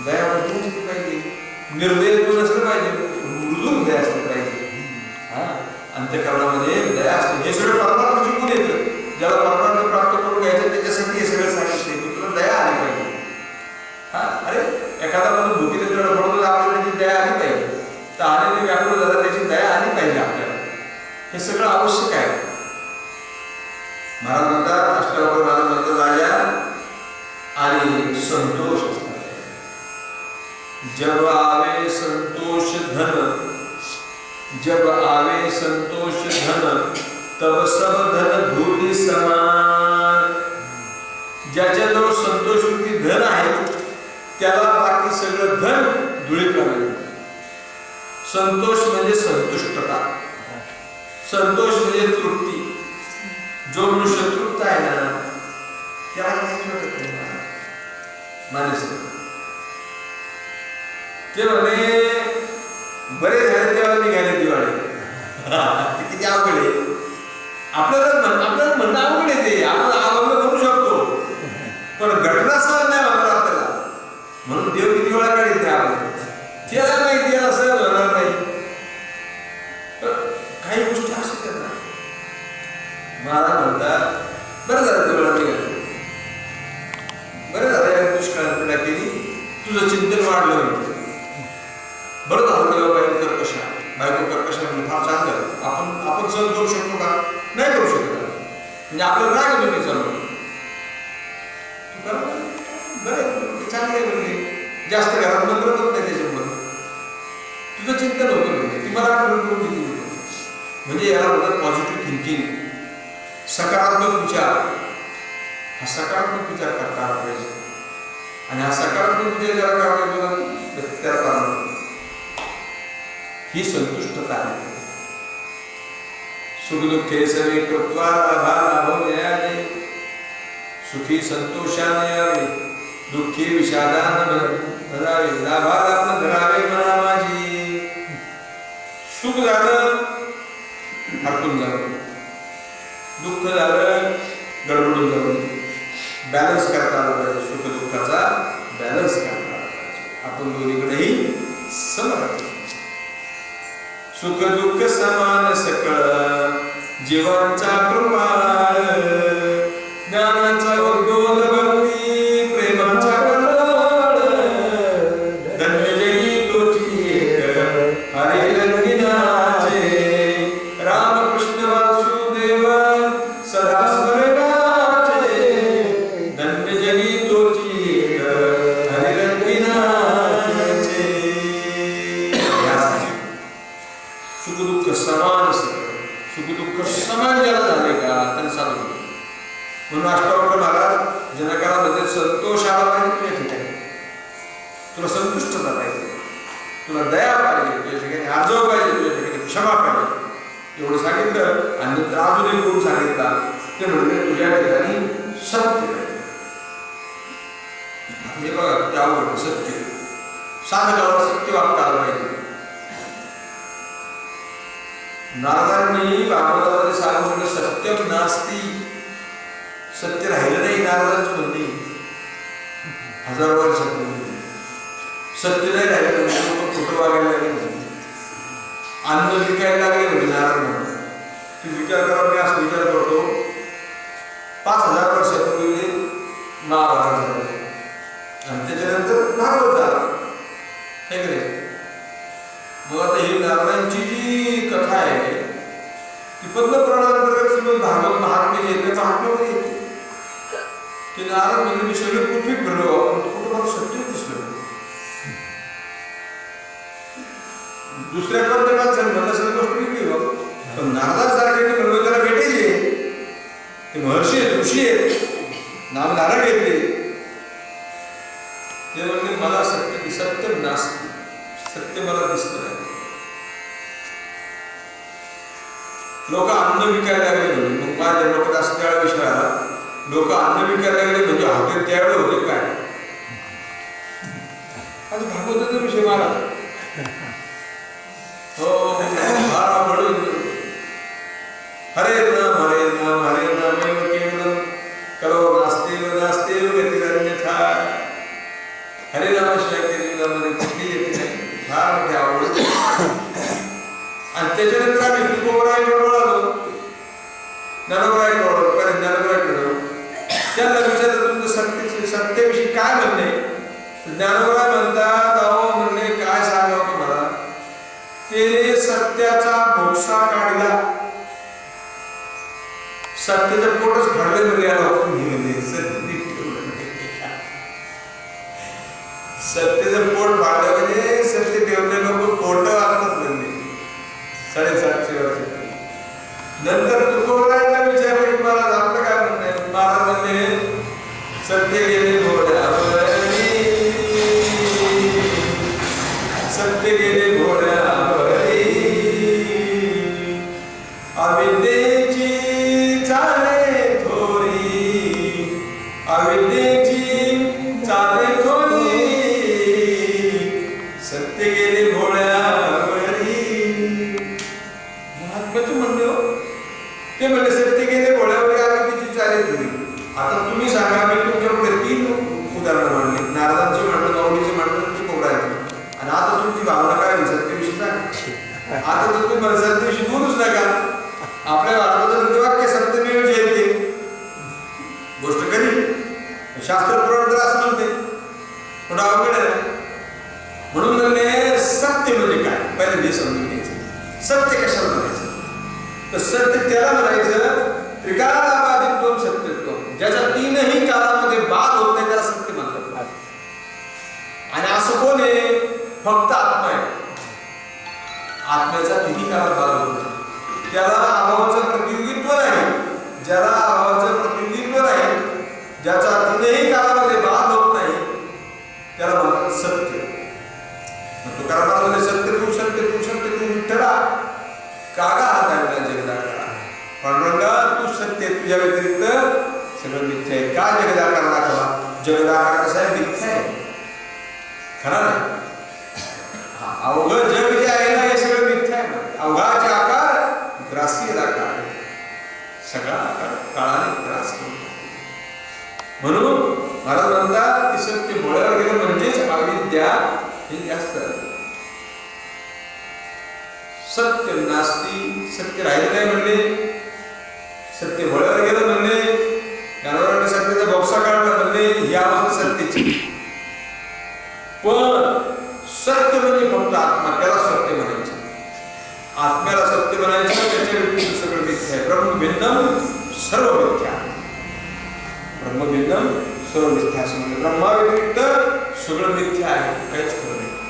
दया मध्यम असली पाहिजे पण असलं पाहिजे. मृदू हृदय असलं पाहिजे. हा? अंतकरणामध्ये दया असते. हे सगळं परमार्थ शिकून येतं ज्याला परमार्थ प्राप्त करून घ्यायचं त्याच्यासाठी हे सगळं सांगितलं की तुला दया आली पाहिजे. हा? अरे एखादा माणूस भूतीने जर पडतो आपल्याला त्याची दया आली पाहिजे. तर आलेले व्याकुळ झाला त्याची दया आली पाहिजे आपल्याला. हे सगळं आवश्यक आहे. महाराज जब आवे संतोष धन जब आवे संतोष धन तब सब धन धूली समान. ज्याच्याजवळ संतोष रूपी धन आहे त्याला बाकी सगळं धन धुळीप्रमाणे संतोष म्हणजे संतुष्टता. संतोष म्हणजे तृप्ती. जो मनुष्य तृप्त आहे ना त्याला काहीच माणूस ते म्हणे बरे झाले तेव्हा निघाले दिवाळी. ते किती अवघड आहे. आपल्याला म्हण आपल्याला म्हणणं अवघड आहे ते. आपण अवघड करू शकतो. पण घटना सहन नाही होणार आपल्याला. म्हणून देव किती वेळा काढीत नाही त्याला माहिती याला सहन होणार नाही. काही गोष्टी आहेत ना. महाराज म्हणतात बरं झालं निघालं बरं झालं या दुष्काळात केली तुझं चिंतन वाढलं आपण आपण सहन करू शकतो का? नाही करू शकत म्हणजे आपल्याला राग येतो तिचा चालू बरं. चांगली आहे म्हणजे. जास्त घरात नंतर होत नाही त्याच्यामुळं. तुझं चिंतन होतं म्हणजे. ती मला आठवण करून दिली म्हणजे. याला म्हणतात पॉझिटिव्ह थिंकिंग सकारात्मक विचार. हा सकारात्मक विचार करता आला पाहिजे. आणि हा सकारात्मक विचार ज्याला करावा लागतो त्याला ही संतुष्टता आहे. सुखदुःखे सवे कृत्वा लाभा लाभो जयाजे सुखी संतोषाने यावे दुःखी विषादान धरावे लाभाला धरावे मना माझी। सुख झालं हटून झालं दुःख झालं गडबडून झालं बॅलन्स करता आलं पाहिजे सुख दुःखाचा बॅलन्स करता आला पाहिजे. आपण दोन्हीकडेही समर्थ सुख दुःख समान सकळ. जीवांचा कृपा सुखदुःख समान ज्याला झाले का? त्यांना साधू म्हणून अष्टावक्र महाराज जनकालामध्ये संतोष आला पाहिजे या ठिकाणी. तुला संतुष्टता पाहिजे तुला दया पाहिजे तुझ्या ठिकाणी आजव पाहिजे तुझ्या ठिकाणी क्षमा पाहिजे. एवढं सांगितलं आणि नंतर अजून एक गुण सांगितला. ते म्हणजे तुझ्या ठिकाणी सत्य पाहिजे हे बघा त्यावर सत्य. साधकावर सत्य वागता आलं पाहिजे. नारदांनी भागवतामध्ये सांगितलं सत्यम नास्ती. सत्य राहिलं नाही नारदांचं म्हणणे. हजार वर्ष सत्य नाही राहिलं म्हणजे खोटं वागायला लागले अन्न विकायला लागले म्हणजे नारद म्हणून. तू विचार करा मी असं विचार करतो. पाच हजार वर्षापूर्वी महाभारत झालं आणि त्याच्यानंतर भागवत जे येते ते नारद म्हणजे मी सगळी पृथ्वी फिरलो आपण कुठं मला सत्य दिसलं दुसऱ्या कोणत्या माणसाने म्हणलं सगळी गोष्ट वेगळी बघ पण भेटेल ते महर्षी आहेत ऋषी आहेत. नाम आहेत ते ते म्हणले मला सत्य सत्य नासते. सत्य मला दिसत नाही. लोक अन्न विकायला लागले म्हणजे मग माझ्या डोक्यात असं विषय आला. लोक अन्न विकायला लागले म्हणजे हॉटेल त्यावेळे होते काय? आता भागवताचा विषय मला हो म्हणून. हरे नाम हरे नाम हरे नामेव केवलम करो नास्तेव नास्तेव गतिरन्यथा हरिनामाशिवाय त्या जीवनामध्ये कुठली येते नाही. फार मोठी आवड आणि त्याच्यानंतर आम्ही तुकोबरायकडे आलो ज्ञानोबरायकडे परत ज्ञानोबरायकडे त्यांना विचारलं तुमचं सत्य सत्याविषयी काय म्हणणे? तर म्हणतात अहो म्हणणे काय सांगावं तुम्हाला? ते सत्याचा भोसा काढला. सत्याचं पोटच फाडले म्हणजे याला आपण सत्य सत्याचं पोट फाडलं म्हणजे सत्य ठेवले लोक पोट वागतात म्हणले साडेसातशे वर्ष नंतर तुकोबा आता तुम्ही मला सत्याविषयी बोलूच नका. आपल्या भारताचं वाक्य सप्तमेव जयते गोष्ट कधी? शास्त्र पुरवठा असं म्हणते. थोडं अवघड आहे. म्हणून म्हणणे सत्य म्हणजे काय? पहिले मी समजून घ्यायचं. सत्य कशाला म्हणायचं? तर सत्य त्याला म्हणायचं त्रिकालाबाधित्व सत्यत्व. ज्याच्या तीनही काळामध्ये बाद होत नाही त्याला सत्य म्हणतात. आणि असं कोण आहे? फक्त आत्मा आहे. आत्म्याचा किती काळात बाद त्याला अभावाचं प्रतिनिधित्व नाही. ज्याला अभावाचं प्रतिनिधित्व नाही ज्याचा तीनही काळामध्ये बाद होत नाही त्याला म्हणतात सत्य. मग सत्य तू सत्य तू सत्य तू विठ्ठला कागा हात आणला जगदाकारा पांडुरंगा तू सत्य तुझ्या व्यतिरिक्त सगळं मिथ्या आहे. का जगदाकार दाखवा जगदाकार कसा आहे मिथ्या आहे. खरा नाही. हा, अवघं जग जे आहे ना सगळा काळाने त्रास करतो म्हणून महाराज म्हणतात की सत्य बोळ्यावर गेलं म्हणजेच अविद्या हे जास्त सत्य नास्ती सत्य राहिलं नाही म्हणले. सत्य बोळ्यावर गेलं म्हणले. ज्ञानवराने सत्याचा बॉक्सा काढला म्हणले. या अवस्था सत्यची पण सत्य म्हणजे फक्त आत्मा त्याला सत्य म्हणायचं. आत्म्याला सत्य त्याच्या व्यतिरिक्त सगळं मिथ्या आहे. ब्रह्मभिन्नम सर्व मिथ्या ब्रह्मभिन्नम सर्व मिथ्या असं म्हणजे ब्रह्मा व्यतिरिक्त सगळं मिथ्या आहे. काही